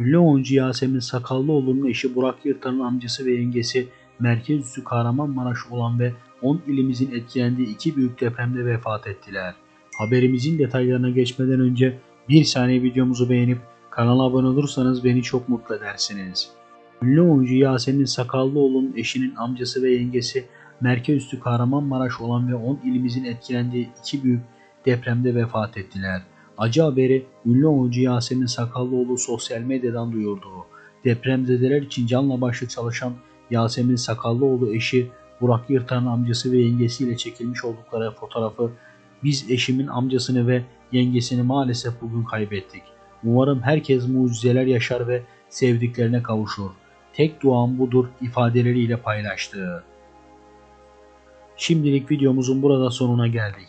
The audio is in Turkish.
Ünlü oyuncu Yasemin Sakallıoğlu'nun eşi Burak Yırtan'ın amcası ve yengesi merkez üssü Kahramanmaraş olan ve 10 ilimizin etkilendiği iki büyük depremde vefat ettiler. Haberimizin detaylarına geçmeden önce bir saniye videomuzu beğenip kanala abone olursanız beni çok mutlu edersiniz. Ünlü oyuncu Yasemin Sakallıoğlu'nun eşinin amcası ve yengesi merkez üssü Kahramanmaraş olan ve 10 ilimizin etkilendiği iki büyük depremde vefat ettiler. Acı haberi ünlü oyuncu Yasemin Sakallıoğlu sosyal medyadan duyurdu. Depremzedeler için canla başla çalışan Yasemin Sakallıoğlu eşi Burak Yırtan'ın amcası ve yengesiyle çekilmiş oldukları fotoğrafı biz eşimin amcasını ve yengesini maalesef bugün kaybettik. Umarım herkes mucizeler yaşar ve sevdiklerine kavuşur. Tek duam budur ifadeleriyle paylaştı. Şimdilik videomuzun burada sonuna geldik.